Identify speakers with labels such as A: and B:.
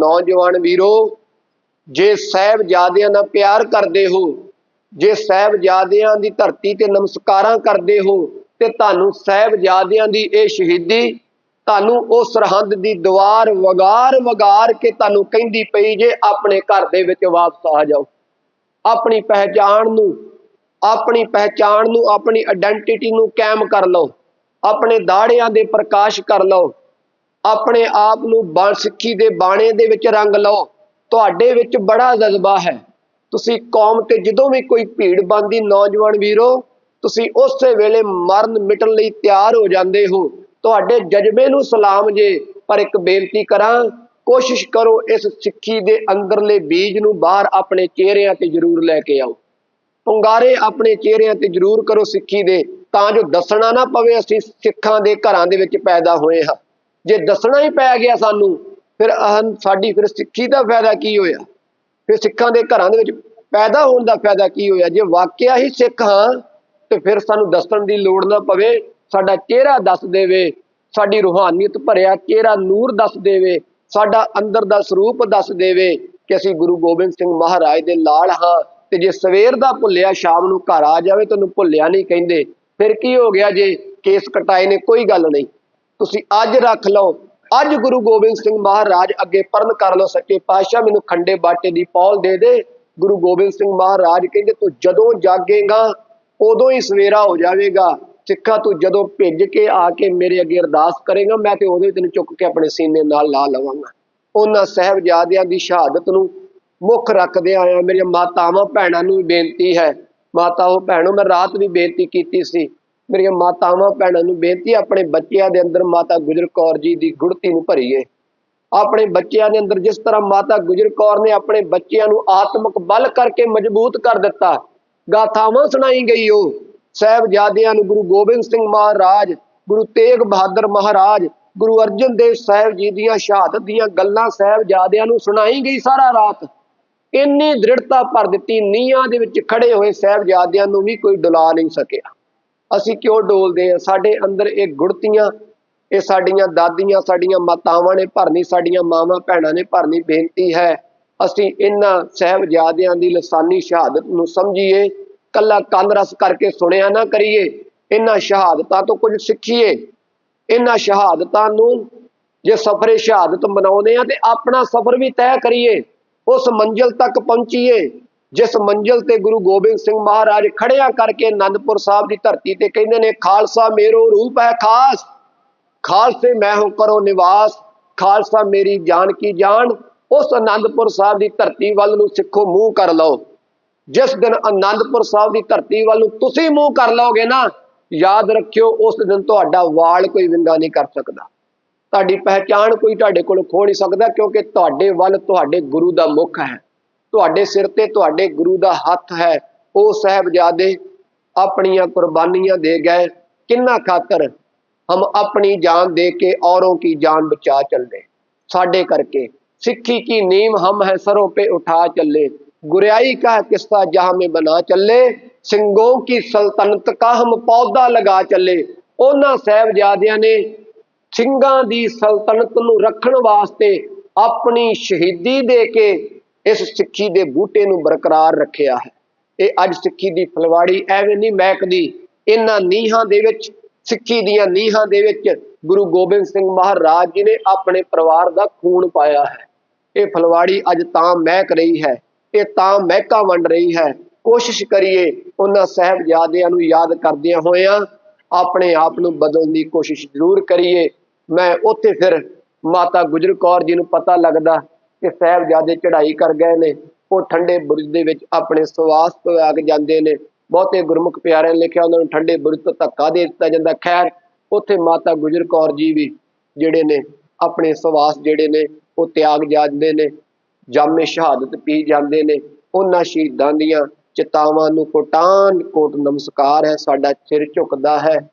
A: ਨੌਜਵਾਨ ਵੀਰੋ, ਜੇ ਸਾਹਿਬਜ਼ਾਦਿਆਂ ਨਾਲ ਪਿਆਰ ਕਰਦੇ ਹੋ, ਜੇ ਸਾਹਿਬਜ਼ਾਦਿਆਂ ਦੀ ਧਰਤੀ ਤੇ ਨਮਸਕਾਰਾਂ ਕਰਦੇ ਹੋ, ਤੇ ਤੁਹਾਨੂੰ ਸਾਹਿਬਜ਼ਾਦਿਆਂ ਦੀ ਇਹ ਸ਼ਹੀਦੀ, ਤੁਹਾਨੂੰ ਉਹ ਸਰਹੰਦ ਦੀ ਦੀਵਾਰ ਵਗਾਰ ਵਗਾਰ ਕੇ ਤੁਹਾਨੂੰ ਕਹਿੰਦੀ ਪਈ ਜੇ ਆਪਣੇ ਘਰ ਦੇ ਵਿੱਚ ਵਾਪਸ ਆ ਜਾਓ। ਆਪਣੀ ਪਹਿਚਾਣ ਨੂੰ, ਆਪਣੀ ਪਹਿਚਾਣ ਨੂੰ, ਆਪਣੀ ਆਇਡੈਂਟੀਟੀ ਨੂੰ ਕਾਇਮ ਕਰ ਲਓ। ਆਪਣੇ ਦਾੜਿਆਂ ਦੇ ਪ੍ਰਕਾਸ਼ ਕਰ ਲਓ। ਆਪਣੇ ਆਪ ਨੂੰ ਬਣ ਸਿੱਖੀ ਦੇ ਬਾਣੇ ਦੇ ਵਿੱਚ ਰੰਗ ਲਓ। ਤੁਹਾਡੇ ਵਿੱਚ ਬੜਾ ਜਜ਼ਬਾ ਹੈ। ਤੁਸੀਂ ਕੌਮ ਤੇ ਜਦੋਂ ਵੀ ਕੋਈ ਭੀੜ ਬੰਦੀ ਨੌਜਵਾਨ ਵੀਰੋ, ਤੁਸੀਂ ਉਸੇ ਵੇਲੇ ਮਰਨ ਮਿਟਣ ਲਈ ਤਿਆਰ ਹੋ ਜਾਂਦੇ ਹੋ। ਤੁਹਾਡੇ ਜਜ਼ਬੇ ਨੂੰ ਸਲਾਮ ਜੇ, ਪਰ ਇੱਕ ਬੇਨਤੀ ਕਰਾਂ, ਕੋਸ਼ਿਸ਼ ਕਰੋ ਇਸ ਸਿੱਖੀ ਦੇ ਅੰਦਰਲੇ ਬੀਜ ਨੂੰ ਬਾਹਰ ਆਪਣੇ ਚਿਹਰਿਆਂ ਤੇ ਜ਼ਰੂਰ ਲੈ ਕੇ ਆਓ। ਪੁੰਗਾਰੇ ਆਪਣੇ ਚਿਹਰਿਆਂ ਤੇ ਜ਼ਰੂਰ ਕਰੋ ਸਿੱਖੀ ਦੇ, ਤਾਂ ਜੋ ਦੱਸਣਾ ਨਾ ਪਵੇ ਅਸੀਂ ਸਿੱਖਾਂ ਦੇ ਘਰਾਂ ਦੇ ਵਿੱਚ ਪੈਦਾ ਹੋਏ ਹਾਂ। ਜੇ ਦੱਸਣਾ ਹੀ ਪੈ ਗਿਆ ਸਾਨੂੰ, ਫਿਰ ਸਾਡੀ ਫਿਰ ਸਿੱਖੀ ਦਾ ਫਾਇਦਾ ਕੀ ਹੋਇਆ? ਫਿਰ ਸਿੱਖਾਂ ਦੇ ਘਰਾਂ ਦੇ ਵਿੱਚ ਪੈਦਾ ਹੋਣ ਦਾ ਫਾਇਦਾ ਕੀ ਹੋਇਆ? ਜੇ ਵਾਕਿਆ ਹੀ ਸਿੱਖ ਹਾਂ, ਤੇ ਫਿਰ ਸਾਨੂੰ ਦੱਸਣ ਦੀ ਲੋੜ ਨਾ ਪਵੇ, ਸਾਡਾ ਚਿਹਰਾ ਦੱਸ ਦੇਵੇ, ਸਾਡੀ ਰੂਹਾਨੀਅਤ ਭਰਿਆ ਚਿਹਰਾ ਨੂਰ ਦੱਸ ਦੇਵੇ, ਸਾਡਾ ਅੰਦਰ ਦਾ ਸਰੂਪ ਦੱਸ ਦੇਵੇ ਕਿ ਅਸੀਂ ਗੁਰੂ ਗੋਬਿੰਦ ਸਿੰਘ ਮਹਾਰਾਜ ਦੇ ਲਾਲ ਹਾਂ, ਤੇ ਜੇ ਸਵੇਰ ਦਾ ਭੁੱਲਿਆ, ਸ਼ਾਮ ਨੂੰ ਘਰ ਆ ਜਾਵੇ ਤੁਹਾਨੂੰ ਭੁੱਲਿਆ ਨਹੀਂ ਕਹਿੰਦੇ, ਫਿਰ ਕੀ ਹੋ ਗਿਆ ਜੇ? ਕੇਸ ਕਟਾਏ ਨੇ, ਕੋਈ ਗੱਲ ਨਹੀਂ। ਤੁਸੀਂ ਅੱਜ ਰੱਖ ਲਓ। ਅੱਜ ਗੁਰੂ ਗੋਬਿੰਦ ਸਿੰਘ ਮਹਾਰਾਜ ਅੱਗੇ ਪਰਨ ਕਰ ਲਓ ਸੱਚੇ ਪਾਤਸ਼ਾਹ, ਮੈਨੂੰ ਖੰਡੇ ਬਾਟੇ ਦੀ ਪੌਲ ਦੇ ਦੇ। ਗੁਰੂ ਗੋਬਿੰਦ ਸਿੰਘ ਮਹਾਰਾਜ ਕਹਿੰਦੇ, ਤੂੰ ਜਦੋਂ ਜਾਗੇਗਾ, ਉਦੋਂ ਹੀ ਸਵੇਰਾ ਹੋ ਜਾਵੇਗਾ। ਸਿੱਖਾ, ਤੂੰ ਜਦੋਂ ਭਿੱਜ ਕੇ ਆ ਕੇ ਮੇਰੇ ਅੱਗੇ ਅਰਦਾਸ ਕਰੇਗਾ, ਮੈਂ ਤੇ ਉਹਦੇ ਤੈਨੂੰ ਚੁੱਕ ਕੇ ਆਪਣੇ ਸੀਨੇ ਨਾਲ ਲਾ ਲਵਾਂਗਾ। ਉਹਨਾਂ ਸਾਹਿਬਜ਼ਾਦਿਆਂ ਦੀ ਸ਼ਹਾਦਤ ਨੂੰ ਮੁੱਖ ਰੱਖਦੇ ਆਇਆ ਮੇਰੀਆਂ ਮਾਤਾਵਾਂ, ਭੈਣਾਂ ਨੂੰ ਵੀ ਬੇਨਤੀ ਹੈ। ਮਾਤਾ ਉਹ ਭੈਣੋ, ਮੈਂ ਰਾਤ ਵੀ ਬੇਨਤੀ ਕੀਤੀ ਸੀ ਮੇਰੀਆਂ ਮਾਤਾਵਾਂ ਭੈਣਾਂ ਨੂੰ ਬੇਨਤੀ ਆਪਣੇ ਬੱਚਿਆਂ ਦੇ ਅੰਦਰ ਮਾਤਾ ਗੁਜਰ ਕੌਰ ਜੀ ਦੀ ਗੁੜਤੀ ਨੂੰ ਭਰੀਏ। ਆਪਣੇ ਬੱਚਿਆਂ ਦੇ ਅੰਦਰ ਜਿਸ ਤਰ੍ਹਾਂ ਮਾਤਾ ਗੁਜਰ ਕੌਰ ਨੇ ਆਪਣੇ ਬੱਚਿਆਂ ਨੂੰ ਆਤਮਿਕ ਬਲ ਕਰਕੇ ਮਜ਼ਬੂਤ ਕਰ ਦਿੱਤਾ, ਗਾਥਾਵਾਂ ਸੁਣਾਈ ਗਈ ਉਹ। ਸਾਹਿਬਜ਼ਾਦਿਆਂ ਨੂੰ ਗੁਰੂ ਗੋਬਿੰਦ ਸਿੰਘ ਮਹਾਰਾਜ, ਗੁਰੂ ਤੇਗ ਬਹਾਦਰ ਮਹਾਰਾਜ, ਗੁਰੂ ਅਰਜਨ ਦੇਵ ਸਾਹਿਬ ਜੀ ਦੀਆਂ ਸ਼ਹਾਦਤ ਦੀਆਂ ਗੱਲਾਂ ਸਾਹਿਬਜ਼ਾਦਿਆਂ ਨੂੰ ਸੁਣਾਈ ਗਈ ਸਾਰਾ ਰਾਤ। ਇੰਨੀ ਦ੍ਰਿੜਤਾ ਭਰ ਦਿੱਤੀ, ਨੀਹਾਂ ਦੇ ਵਿੱਚ ਖੜੇ ਹੋਏ ਸਾਹਿਬਜ਼ਾਦਿਆਂ ਨੂੰ ਵੀ ਕੋਈ ਡੁਲਾ ਨਹੀਂ ਸਕਿਆ। ਅਸੀਂ ਕਿਉਂ ਡੋਲਦੇ ਆ ਸਾਡੇ ਅੰਦਰ ਇਹ ਗੁੜਤੀਆਂ, ਇਹ ਸਾਡੀਆਂ ਦਾਦੀਆਂ, ਸਾਡੀਆਂ ਮਾਤਾਵਾਂ ਨੇ ਭਰਨੀ, ਸਾਡੀਆਂ ਮਾਵਾਂ ਭੈਣਾਂ ਨੇ ਭਰਨੀ ਬੇਨਤੀ ਹੈ। ਅਸੀਂ ਇਹਨਾਂ ਸਾਹਿਬਜ਼ਾਦਿਆਂ ਦੀ ਲਸਾਨੀ ਸ਼ਹਾਦਤ ਨੂੰ ਸਮਝੀਏ, ਕੱਲਾ ਕੰਨ ਰਸ ਕਰਕੇ ਸੁਣਿਆ ਨਾ ਕਰੀਏ, ਇਹਨਾਂ ਸ਼ਹਾਦਤਾਂ ਤੋਂ ਕੁਝ ਸਿੱਖੀਏ। ਇਹਨਾਂ ਸ਼ਹਾਦਤਾਂ ਨੂੰ ਜੇ ਸਫਰੇ ਸ਼ਹਾਦਤ ਮਨਾਉਂਦੇ ਆ ਤੇ ਆਪਣਾ ਸਫ਼ਰ ਵੀ ਤੈਅ ਕਰੀਏ, ਉਸ ਮੰਜ਼ਿਲ ਤੱਕ ਪਹੁੰਚੀਏ। ਜਿਸ ਮੰਜ਼ਿਲ ਤੇ ਗੁਰੂ ਗੋਬਿੰਦ ਸਿੰਘ ਮਹਾਰਾਜ ਖੜਿਆ ਕਰਕੇ ਆਨੰਦਪੁਰ ਸਾਹਿਬ ਦੀ ਧਰਤੀ ਤੇ ਕਹਿੰਦੇ ਨੇ, ਖਾਲਸਾ ਮੇਰੋ ਰੂਪ ਹੈ ਖਾਸ, ਖਾਲਸੇ ਮੈਂ ਹੋ ਕਰੋ ਨਿਵਾਸ, ਖਾਲਸਾ ਮੇਰੀ ਜਾਨ ਕੀ ਜਾਨ, ਉਸ ਆਨੰਦਪੁਰ ਸਾਹਿਬ ਦੀ ਧਰਤੀ ਵੱਲ ਨੂੰ ਸਿੱਖੋ ਮੂੰਹ ਕਰ ਲਓ। ਜਿਸ ਦਿਨ ਆਨੰਦਪੁਰ ਸਾਹਿਬ ਦੀ ਧਰਤੀ ਵੱਲ ਨੂੰ ਤੁਸੀਂ ਮੂੰਹ ਕਰ ਲਓਗੇ ਨਾ, ਯਾਦ ਰੱਖਿਓ ਉਸ ਦਿਨ ਤੁਹਾਡਾ ਵਾਲ ਕੋਈ ਵਿੰਗਾ ਨਹੀਂ ਕਰ ਸਕਦਾ। ਤੁਹਾਡੀ ਪਹਿਚਾਣ ਕੋਈ ਤੁਹਾਡੇ ਕੋਲ ਖੋ ਨਹੀਂ ਸਕਦਾ, ਕਿਉਂਕਿ ਤੁਹਾਡੇ ਵੱਲ ਤੁਹਾਡੇ ਗੁਰੂ ਦਾ ਮੁਖ ਹੈ। ਤੁਹਾਡੇ ਸਿਰ ਤੇ ਤੁਹਾਡੇ ਗੁਰੂ ਦਾ ਹੱਥ ਹੈ। ਉਹ ਸਾਹਿਬਜ਼ਾਦੇ ਆਪਣੀਆਂ ਕੁਰਬਾਨੀਆਂ ਦੇ ਗਏ। ਕਿੰਨਾ ਖਾਤਰ ਹਮ ਆਪਣੀ ਜਾਨ ਦੇ ਕੇ ਔਰੋਂ ਕੀ ਜਾਨ ਬਚਾ ਚੱਲੇ। ਸਾਡੇ ਕਰਕੇ ਸਿੱਖੀ ਕੀ ਨੀਮ ਹਮ ਹੈ ਸਰੋਂ ਪੇ ਉਠਾ ਚੱਲੇ। ਗੁਰਿਆਈ ਕਾ ਕਿਸਤਾ ਜਹਾਂ ਮੇ ਬਣਾ ਚੱਲੇ। ਸਿੰਘੋਂ ਕੀ ਸਲਤਨਤ ਕਾ ਹਮ ਪੌਦਾ ਲਗਾ ਚੱਲੇ। ਉਹਨਾਂ ਸਹਿਬਜ਼ਾਦਿਆਂ ਨੇ ਸਿੰਘਾਂ ਦੀ ਸਲਤਨਤ ਨੂੰ ਰੱਖਣ ਵਾਸਤੇ ਆਪਣੀ ਸ਼ਹੀਦੀ ਦੇ ਕੇ ਇਸ ਸਿੱਖੀ ਦੇ ਬੂਟੇ ਨੂੰ ਬਰਕਰਾਰ ਰੱਖਿਆ ਹੈ। ਇਹ ਅੱਜ ਸਿੱਖੀ ਦੀ ਫਲਵਾੜੀ ਐਵੇਂ ਨਹੀਂ ਮਹਿਕਦੀ ਇਹਨਾਂ ਨੀਹਾਂ ਦੇ ਵਿੱਚ, ਸਿੱਖੀ ਦੀਆਂ ਨੀਹਾਂ ਦੇ ਵਿੱਚ ਗੁਰੂ ਗੋਬਿੰਦ ਸਿੰਘ ਮਹਾਰਾਜ ਜੀ ਨੇ ਆਪਣੇ ਪਰਿਵਾਰ ਦਾ ਖੂਨ ਪਾਇਆ ਹੈ। ਇਹ ਫਲਵਾੜੀ ਅੱਜ ਤਾਂ ਮਹਿਕ ਰਹੀ ਹੈ। ਇਹ ਤਾਂ ਮਹਿਕਾ ਵੰਡ ਰਹੀ ਹੈ। ਕੋਸ਼ਿਸ਼ ਕਰੀਏ ਉਹਨਾਂ ਸਾਹਿਬਜ਼ਾਦਿਆਂ ਨੂੰ ਯਾਦ ਕਰਦਿਆਂ ਹੋਇਆਂ ਆਪਣੇ ਆਪ ਨੂੰ ਬਦਲਣ ਦੀ ਕੋਸ਼ਿਸ਼ ਜ਼ਰੂਰ ਕਰੀਏ। ਮੈਂ ਉੱਥੇ ਫਿਰ ਮਾਤਾ ਗੁਜਰ ਕੌਰ ਜੀ ਨੂੰ ਪਤਾ ਲੱਗਦਾ ਕਿ ਸਾਹਿਬਜ਼ਾਦੇ ਚੜ੍ਹਾਈ ਕਰ ਗਏ ਨੇ, ਉਹ ਠੰਡੇ ਬੁਰਜ ਦੇ ਵਿੱਚ ਆਪਣੇ ਸਵਾਸ ਤੋਂ ਆ ਕੇ ਜਾਂਦੇ ਨੇ। ਬਹੁਤੇ ਗੁਰਮੁਖ ਪਿਆਰਿਆਂ ਨੇ ਲਿਖਿਆ ਉਹਨਾਂ ਨੂੰ ਠੰਡੇ ਬੁਰਜ ਤੋਂ ਧੱਕਾ ਦੇ ਦਿੱਤਾ ਜਾਂਦਾ। ਖੈਰ, ਉੱਥੇ ਮਾਤਾ ਗੁਜਰ ਕੌਰ ਜੀ ਵੀ ਜਿਹੜੇ ਨੇ, ਆਪਣੇ ਸਵਾਸ ਜਿਹੜੇ ਨੇ, ਉਹ ਤਿਆਗ ਜਾਂਦੇ ਨੇ। ਜਾਮੇ ਸ਼ਹਾਦਤ ਪੀ ਜਾਂਦੇ ਨੇ। ਉਹਨਾਂ ਸ਼ਹੀਦਾਂ ਦੀਆਂ ਚਿਤਾਵਾਂ ਨੂੰ ਕੋਟਾਨ ਕੋਟ ਨਮਸਕਾਰ ਹੈ, ਸਾਡਾ ਸਿਰ ਝੁਕਦਾ ਹੈ।